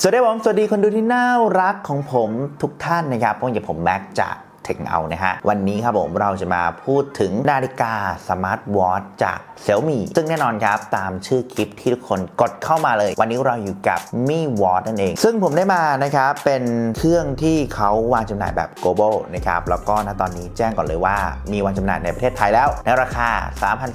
สวัสดีผมสวัสดีคนดูที่น่ารักของผมทุกท่านนะครับพวกอย่างผมแม็กจาก ทคเอานะฮะ วันนี้ครับผมเราจะมาพูดถึงนาฬิกาสมาร์ทวอทจากเซี่ยมี่ซึ่งแน่นอนครับ ตามชื่อคลิปที่ทุกคนกดเข้ามาเลย วันนี้เราอยู่กับมี่วอทนั่นเอง ซึ่งผมได้มานะครับ เป็นเครื่องที่เขาวางจำหน่ายแบบ global นะครับ แล้วก็ณตอนนี้แจ้งก่อนเลยว่ามีวางจำหน่ายในประเทศไทยแล้ว ในราคา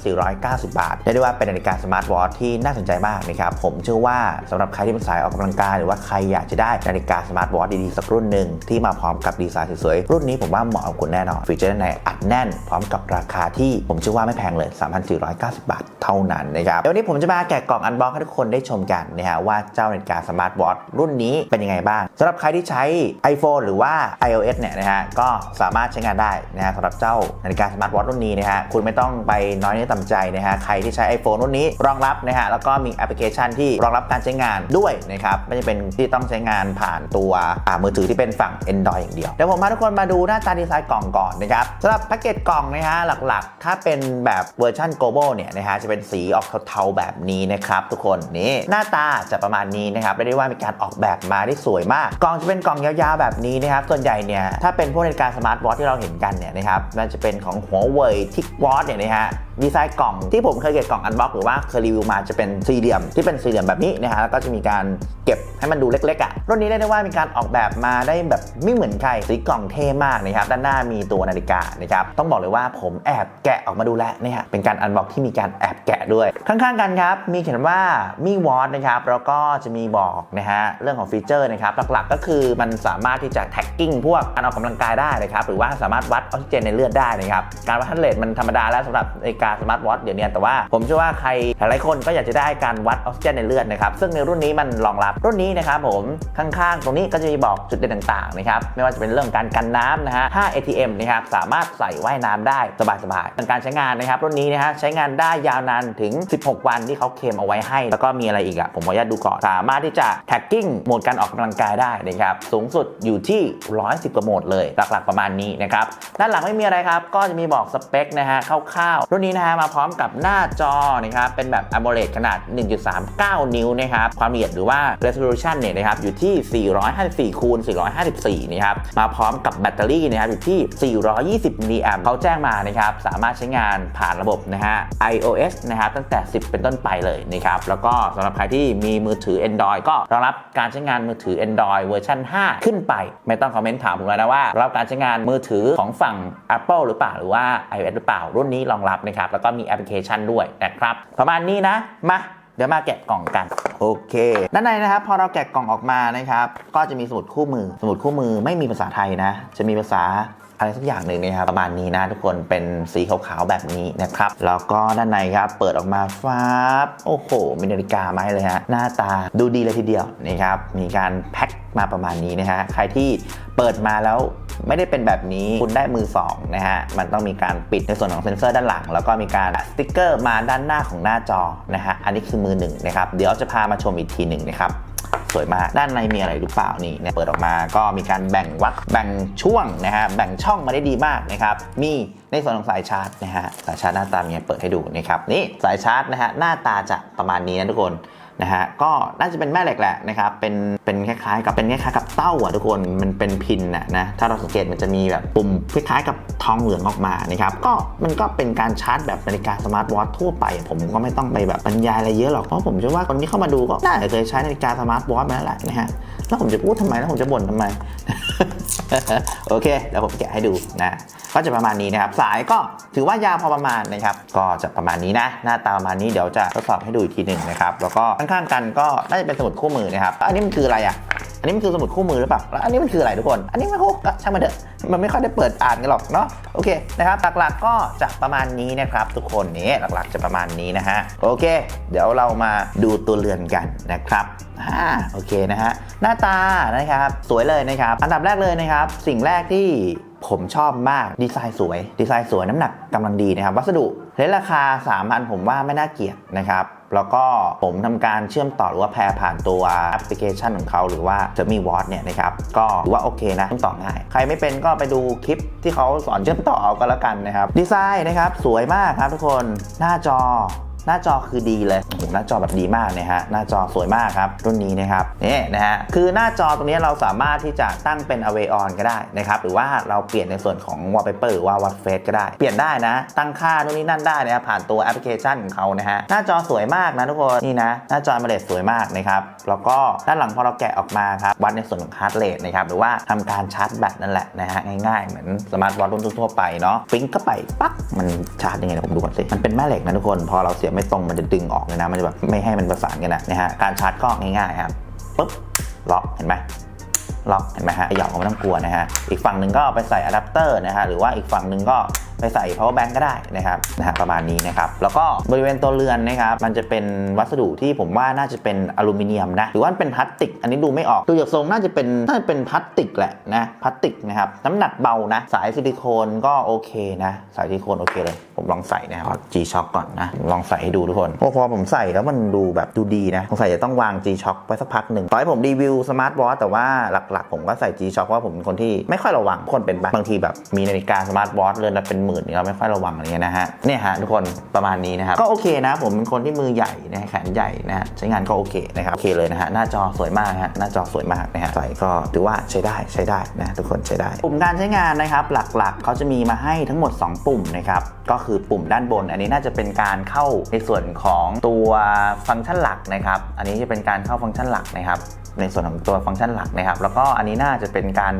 3,490 บาทเรียกได้ว่าเป็นนาฬิกาสมาร์ทวอทที่น่าสนใจมากนะครับ ผมเชื่อว่าสำหรับใครที่เป็นสายออกกำลังกายหรือว่าใครอยากจะได้นาฬิกาสมาร์ทวอทดีๆสักรุ่นหนึ่งที่มาพร้อมกับดีไซน์สวยๆรุ่นนี้ผมว่าเหมาะกับคุณแน่นอนฟีเจอร์ในอัดแน่น พร้อมกับราคาที่ผมเชื่อว่าไม่แพงเลย 3,490 บาทเท่านั้นนะครับเดี๋ยววันนี้ผมจะมาแกะกล่องอันบ็อกให้ทุกคนได้ชมกันนะฮะว่าเจ้านาฬิกาสมาร์ทวอทรุ่นนี้เป็นยังไงบ้างสำหรับใครที่ใช้ iPhone หรือว่า iOS เนี่ยนะฮะก็สามารถใช้งานได้นะฮะสำหรับเจ้านาฬิกาสมาร์ทวอทรุ่นนี้นะฮะคุณไม่ต้องไปน้อยเนื้อต่ำใจนะฮะใครที่ใช้ iPhone รุ่นนี้รองรับนะฮะแล้วก็มีแอปพลิเคชันที่รองรับการใช้งานด้วยนะครับไม่จะเป็นที่ต้องใช้งานผ่านตัวมือถือที่เป็นฝั่ง Android อย่างเดียวเดี๋ยวผมพาทุกคนมาดูหน้าตาดีไซน์กล่องก่อนนะครับสำหรับแพ็กเกจกล่องนะฮะหลักๆ ถ้าเป็นแบบเวอร์ชัน global เนี่ยนะฮะจะเป็นสีออกเทาๆแบบนี้นะครับทุกคนนี่หน้าตาจะประมาณนี้นะครับไม่ได้ว่ามีการออกแบบมาได้สวยมาก กล่องจะเป็นกล่องยาวๆแบบนี้นะครับส่วนใหญ่เนี่ยถ้าเป็นพวกนาฬิกาสมาร์ทวอทที่เราเห็นกันเนี่ยนะครับมันจะเป็นของหัวเว่ยทิกวอทเนี่ยนะฮะดีไซน์กล่องที่ผมเคยเก็บกล่องอันบ็อกหรือว่าเคยรีวิวมาจะเป็นสี่เหลี่ยมที่เป็นสี่เหลี่ยมแบบนี้นะฮะแล้วก็จะมีการเก็บให้มันดูเล็กๆอะ่ะรุ่นนี้เรียกได้ว่ามีการออกแบบมาได้แบบไม่เหมือนใครสีกล่องเท่มากนะครับด้านหน้ามีตัวนาฬิกานะครับต้องบอกเลยว่าผมแอบแกะออกมาดูแล้วนี่ยเป็นการอันบ็อกที่มีการแอบแกะด้วย ข้างๆกันครับมีเขียนว่ามีวอตนะครับแล้วก็จะมีบอกนะฮะเรื่องของฟีเจอร์นะครับหลักๆก็คือมันสามารถที่จะแท็กกิ้งพวกการออกกำลังกายได้นะครับหรือว่าสามารถวัดออกซิเจนในเลือดได้นะครับการวัดฮันเรทมันธรรมดาแล้วสำหรับนาฬิกาสมาร์ทวอทเดี๋ยวนี้แต่ว่าผมเชื่อว่าใครหลายๆคนก็อยากจะได้การวัดออกซิเจนในเลือดนะครับซึ่งในรุ่นนี้มันรองรับรุ่นนี้นะครับผมข้างๆ ตรงนี้ก็จะมีบอกจุดเด่นต่างๆนะครับไม่ว่าจะเป็นเรื่องการกันน้ำนะฮะถ้า ATM นะครับสามารถใส่ว่ายน้ำได้สบายๆการใช้งานนะครับรุ่นนี้นะฮะใช้งานได้ยาวนานถึง 16 วันที่เขาเคมเอาไว้ให้ แล้วก็มีอะไรอีกอะผมขออนุญาตดูก่อนสามารถที่จะแท็กกิ้งโหมดการออกกำลังกายได้นะครับสูงสุดอยู่ที่ 110กว่าโหมดเลยหลักๆประมาณนี้นะครับด้านหลังไม่มีอะไรครับก็จะมีบอกสเปคนะฮะคร่าวๆรุ่นนี้นะฮะมาพร้อมกับหน้าจอนะครับเป็นแบบ AMOLED ขนาด 1.39 นิ้วนะครับความละเอียดหรือว่า resolution เนี่ยนะครับอยู่ที่ 454คูณ454นะครับมาพร้อมกับแบตเตอรี่นะครับอยู่ที่ 420มิลลิแอมเขาแจ้งมานะครับสามารถใช้งานผ่านระบบนะฮะ iOS นะครับตั้งแต่ 10 เป็นต้นไปเลยนะครับแล้วก็สำหรับใครที่มีมือถือ Android ก็รองรับการใช้งานมือถือ Android เวอร์ชัน5 ขึ้นไป ไม่ต้องคอมเมนต์ถามผมแล้วนะว่ารับการใช้งานมือถือของฝั่ง Apple หรือเปล่าหรือว่า iOS หรือเปล่ารุ่นนี้รองรับนะครับแล้วก็มีแอปพลิเคชันด้วยนะครับ ประมาณนี้นะ มาเดี๋ยวมาแกะกล่องกันโอเคด้านในนะครับพอเราแกะกล่องออกมานะครับ ก็จะมีสมุดคู่มือ สมุดคู่มือไม่มีภาษาไทยนะ จะมีภาษา อะไรสักอย่างหนึ่งนะครับประมาณนี้นะทุกคนเป็นสีขาวๆแบบนี้นะครับแล้วก็ด้านในครับเปิดออกมาฟ้าบโอ้โหมีนาฬิกามาให้เลยฮะหน้าตาดูดีเลยทีเดียวนะครับมีการแพ็คมาประมาณนี้นะฮะใครที่เปิดมาแล้วไม่ได้เป็นแบบนี้คุณได้มือ2นะฮะมันต้องมีการปิดในส่วนของเซ็นเซอร์ด้านหลัง แล้วก็มีการสติ๊กเกอร์มาด้านหน้าของหน้าจอนะฮะอันนี้คือมือหนึ่งนะครับเดี๋ยวจะพามาชมอีกทีหนึ่งนะครับ สวยมาก ด้านในมีอะไรหรือเปล่านี่เนี่ยเปิดออกมาก็มีการแบ่งวักแบ่งช่วงนะฮะแบ่งช่องมาได้ดีมากนะครับมีในส่วนของสายชาร์จนะฮะสายชาร์จหน้าตาเนี่ยเปิดให้ดูนะครับนี่สายชาร์จนะฮะหน้าตาจะประมาณนี้นะทุกคน นะฮะก็น่าจะเป็นแม่เหล็กแหละนะครับเป็นเป็นคล้ายๆ กับเป็นคล้ายๆกับเต้าอะทุกคนมันเป็นพินนะนะถ้าเราสังเกตมันจะมีแบบปุ่มคล้ายๆกับทองเหลืองออกมานะครับก็มันก็เป็นการชาร์จแบบนาฬิกาสมาร์ทวอททั่วไป ผมก็ไม่ต้องไปแบบบรรยายอะไรเยอะหรอกเพราะผมเชื่อว่าคนที่เข้ามาดูก็น่าจะเคยใช้นาฬิกาสมาร์ทวอทมาแล้วแหละนะฮะแล้วผมจะพูดทำไมแล้วผมจะบ่นทำไมโอเคเดี๋ยวผมแกะให้ดูนะก็จะประมาณนี้นะครับ สายก็ถือว่ายาวพอประมาณนะครับ ก็จะประมาณนี้นะ หน้าตาประมาณนี้เดี๋ยวจะทดสอบให้ดูอีกทีหนึ่งนะครับ แล้วก็ข้างๆกันก็น่าจะเป็นสมุดคู่มือนะครับ อันนี้มันคืออะไรอะอันนี้มันคือสมุดคู่มือหรือเปล่า แล้วอันนี้มันคืออะไรทุกคน อันนี้ไม่รู้ก็ช่างมันเถอะ มันไม่ค่อยได้เปิดอ่านกันหรอกเนาะ โอเคนะครับ หลักๆก็จะประมาณนี้นะครับทุกคนนี้หลักๆจะประมาณนี้นะฮะ โอเค เดี๋ยวเรามาดูตัวเรือนกันนะครับ อ่าโอเคนะฮะหน้าตานะครับสวยเลยนะครับอันดับแรกเลยนะครับ สิ่งแรกที่ผมชอบมากดีไซน์สวย ดีไซน์สวยน้ำหนักกำลังดีนะครับ วัสดุเลนราคา3,000ผมว่าไม่น่าเกลียดนะครับแล้วก็ผมทำการเชื่อมต่อหรือว่าแพรผ่านตัวแอปพลิเคชันของเขาหรือว่าจะมีวอตเนี่ยนะครับ ก็ถือว่าโอเคนะเชื่อมต่อง่าย ใครไม่เป็นก็ไปดูคลิปที่เขาสอนเชื่อมต่อเอาก็แล้วกันนะครับ ดีไซน์นะครับ สวยมากครับทุกคนหน้าจอ หน้าจอคือดีเลยโอ้โหหน้าจอแบบดีมากนะฮะหน้าจอสวยมากครับรุ่นนี้นะครับนี่นะฮะคือหน้าจอตรงนี้เราสามารถที่จะตั้งเป็น Away On ก็ได้นะครับหรือว่าเราเปลี่ยนในส่วนของ Wallpaper หรือว่า Watch Face ก็ได้ เปลี่ยนได้นะ ตั้งค่านู่นนี่นั่นได้นะครับผ่านตัวแอปพลิเคชันของเขานะฮะหน้าจอสวยมากนะทุกคนนี่นะหน้าจอมาเลสสวยมากนะครับแล้วก็ด้านหลังพอเราแกะออกมาครับวัดในส่วนของ heart rate นะครับหรือว่าทำการชาร์จแบตนั่นแหละนะฮะง่ายๆเหมือนสมาร์ทวอทรุ่นทั่วไปเนาะปิ๊งเข้าไปปั๊กมันชาร์จยังไงเดี๋ยวผมดูก่อนสิมันเป็นแม่เหล็กนะทุกคนพอเราเสียบไม่ตรงมันจะดึงออกเลยนะ มันจะแบบไม่ให้มันประสานกันนะนะฮะ การชาร์จก็ง่ายๆครับปุ๊บล็อกเห็นไหมล็อกเห็นไหมฮะหยอกก็ไม่ต้องกลัวนะฮะ อีกฝั่งหนึ่งก็ไปใส่อะแดปเตอร์นะฮะ หรือว่าอีกฝั่งหนึ่งก็ ไปใส่ power bank ก็ได้นะครับนะฮะประมาณนี้นะครับ แล้วก็บริเวณตัวเรือนนะครับมันจะเป็นวัสดุที่ผมว่าน่าจะเป็นอลูมิเนียมนะหรือว่าเป็นพลาสติก อันนี้ดูไม่ออกดูจากทรงน่าจะเป็นน่าจะเป็นพลาสติกแหละนะพลาสติกนะครับน้ำหนักเบานะ สายซิลิโคนก็โอเคนะ สายซิลิโคนโอเคเลย ผมลองใส่นะครับ G Shock ก่อนนะลองใส่ให้ดูทุกคนโอ้พอผมใส่แล้วมันดูแบบดูดีนะสงสัยจะต้องวาง G Shock ไว้สักพักหนึ่งต่อให้ผมรีวิวสมาร์ทวอทแต่ว่าหลักๆ ผมก็ใส่ G Shock เพราะว่าผมเป็นคนที่ไม่ค่อยระวังคนเป็นบางทีแบบมีนาฬิกาสมาร์ทวอทเรือนละเป็นหมื่นเนี่ยเราไม่ค่อยระวังอะไรเงี้ยนะฮะเนี่ยฮะทุกคนประมาณนี้นะครับก็โอเคนะผมเป็นคนที่มือใหญ่นะแขนใหญ่นะใช้งานก็โอเคนะครับโอเคเลยนะฮะหน้าจอสวยมากฮะหน้าจอสวยมากนะฮะใส่ก็ถือว่าใช้ได้ใช้ได้นะทุกคนใช้ได้ ปุ่มการใช้งานนะครับหลักๆเขาจะมีมาให้ทั้งหมด 2 ปุ่มนะครับก็คือปุ่มด้านบน อันนี้น่าจะเป็นการเข้าในส่วนของตัวฟังก์ชันหลักนะครับอันนี้จะเป็นการเข้าฟังก์ชันหลักนะครับ ในส่วนของตัวฟังก์ชันหลักนะครับ แล้วก็อันนี้น่าจะเป็นการ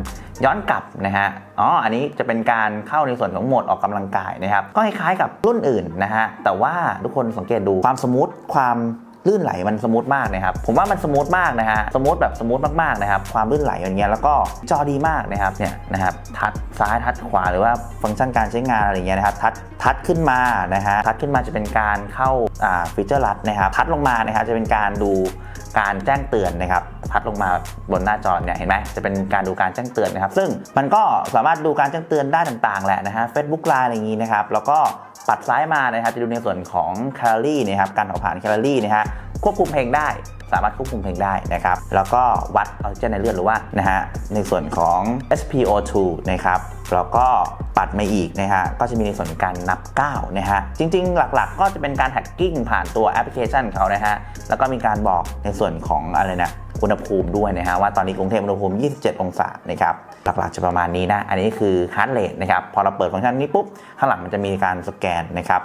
ย้อนกลับนะฮะ อ๋อ อันนี้จะเป็นการเข้าในส่วนของโหมดออกกำลังกายนะครับ ก็คล้ายๆกับรุ่นอื่นนะฮะ แต่ว่าทุกคนสังเกตดูความสมูทความ ลื่นไหลมันสมูทมากนะครับ ผมว่ามันสมูทมากนะฮะสมูทแบบสมูทมากๆนะครับ ความลื่นไหลอย่างเงี้ยแล้วก็จอดีมากนะครับเนี่ยนะครับทัดซ้ายทัดขวาหรือว่าฟังก์ชันการใช้งานอะไรเงี้ยนะครับทัดทัดขึ้นมานะฮะทัดขึ้นมาจะเป็นการเข้าอ่าฟีเจอร์ลัดนะครับทัดลงมานะครับจะเป็นการดูการแจ้งเตือนนะครับพัดลงมาบนหน้าจอเนี่ยเห็นไหมจะเป็นการดูการแจ้งเตือนนะครับ ซึ่งมันก็สามารถดูการแจ้งเตือนได้ต่างๆแหละนะฮะเฟซบุ๊กไลน์อะไรอย่างนี้นะครับแล้วก็ปัดซ้ายมานะครับจะดูในส่วนของแคลอรี่นะครับการเผาผลาญแคลอรี่นะฮะ ควบคุมเพลงได้ สามารถควบคุมเพลงได้นะครับ แล้วก็วัดออกซิเจนในเลือดหรือว่านะฮะในส่วนของ SpO2 นะครับแล้วก็ปัดมาอีกนะฮะก็จะมีในส่วนการนับก้าวนะฮะจริงๆ หลักๆ ก็จะเป็นการแท็กกิ้งผ่านตัวแอปพลิเคชันเขานะฮะแล้วก็มีการบอกในส่วนของอะไรนะอุณหภูมิด้วยนะฮะว่าตอนนี้กรุงเทพอุณหภูมิ 27 องศานะครับหลักๆจะประมาณนี้นะ อันนี้คือคาร์ดเรทนะครับ พอเราเปิดฟังก์ชันนี้ปุ๊บ ข้างหลังมันจะมีการสแกนนะครับ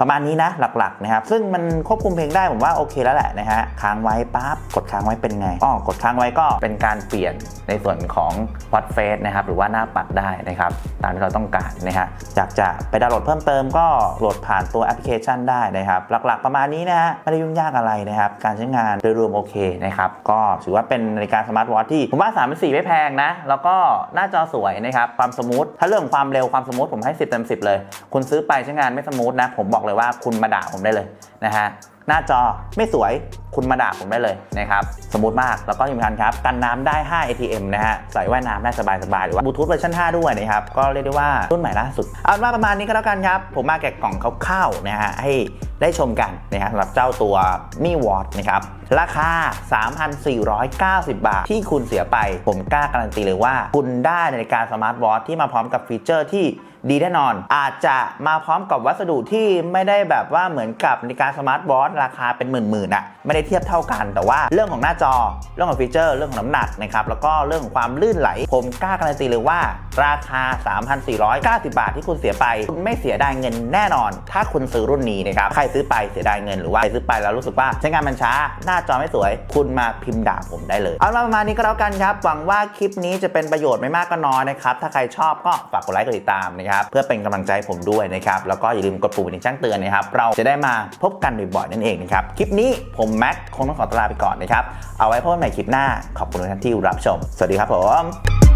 ประมาณนี้นะหลักๆนะครับซึ่งมันควบคุมเพลงได้ผมว่าโอเคแล้วแหละนะฮะค้างไว้ปั๊บกดค้างไว้เป็นไงอ๋อกดค้างไว้ก็เป็นการเปลี่ยนในส่วนของวัดเฟสนะครับหรือว่าหน้าปัดได้นะครับตามที่เราต้องการนะฮะอยากจะไปดาวน์โหลดเพิ่มเติมก็โหลดผ่านตัวแอปพลิเคชันได้นะครับหลักๆ ประมาณนี้นะฮะไม่ได้ยุ่งยากอะไรนะครับการใช้งานโดยรวมโอเคนะครับก็ถือว่าเป็นนาฬิกาสมาร์ทวอทที่ผมว่า3ามสี่ไม่แพงนะแล้วก็หน้าจอสวยนะครับความสมูทถ้าเรื่องความเร็วความสมูทผมให้ 10เต็ม10 เลย คุณซื้อไปใช้งานไม่สมูทนะผมบอกเลยว่าคุณมาด่าผมได้เลยนะฮะหน้าจอไม่สวยคุณมาด่าผมได้เลยนะครับสมูทมากแล้วก็ที่สำคัญครับกันน้ำได้ 5 ATM นะฮะใส่ว่ายน้ำได้สบายๆหรือว่าบลูทูธเวอร์ชัน5ด้วยนะครับก็เรียกได้ว่ารุ่นใหม่ล่าสุด เอาเป็นว่าประมาณนี้ก็แล้วกันครับผมมาแกะกล่องคร่าวๆนะฮะให้ได้ชมกันนะฮะสำหรับเจ้าตัวมี่วอทนะครับ ราคา 3,490 บาท ที่คุณเสียไป ผมกล้าการันตีเลยว่า คุณได้นาฬิกาสมาร์ทวอทที่มาพร้อมกับฟีเจอร์ที่ดีแน่นอน อาจจะมาพร้อมกับวัสดุที่ไม่ได้แบบว่าเหมือนกับนาฬิกาสมาร์ทวอทราคาเป็นหมื่นๆอะไม่ได้เทียบเท่ากัน แต่ว่าเรื่องของหน้าจอ เรื่องของฟีเจอร์ เรื่องของน้ำหนักนะครับ แล้วก็เรื่องของความลื่นไหล ผมกล้าการันตีเลยว่า ราคา 3,490 บาทที่คุณเสียไป คุณไม่เสียดายเงินแน่นอน ถ้าคุณซื้อรุ่นนี้นะครับ ใครซื้อไปเสียดายเงินหรือว่าใครซื้อไปแล้วรู้สึกว่าใช้งานมันช้าหน้าจอไม่สวย คุณมาพิมพ์ด่าผมได้เลย เอาละประมาณนี้ก็แล้วกันครับ หวังว่าคลิปนี้จะเป็นประโยชน์ไม่มากก็น้อยนะครับ ถ้าใครชอบก็ฝากกดไลค์กดติดตามนะครับ เพื่อเป็นกำลังใจผมด้วยนะครับ แล้วก็อย่าลืมกดปุ่มกระดิ่งแจ้งเตือนนะครับ เราจะได้มาพบกันบ่อยๆนั่นเองนะครับ คลิปนี้ผมแม็กคงต้องขอตลาไปก่อนนะครับ เอาไว้พบกันใหม่คลิปหน้า ขอบคุณทุกท่านที่รับชม สวัสดีครับผม